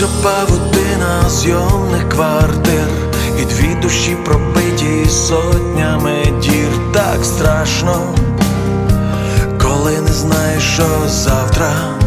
Тягуча павутина зйомних квартир І дві душі пробиті сотнями дір Так страшно, коли не знаєш, що завтра.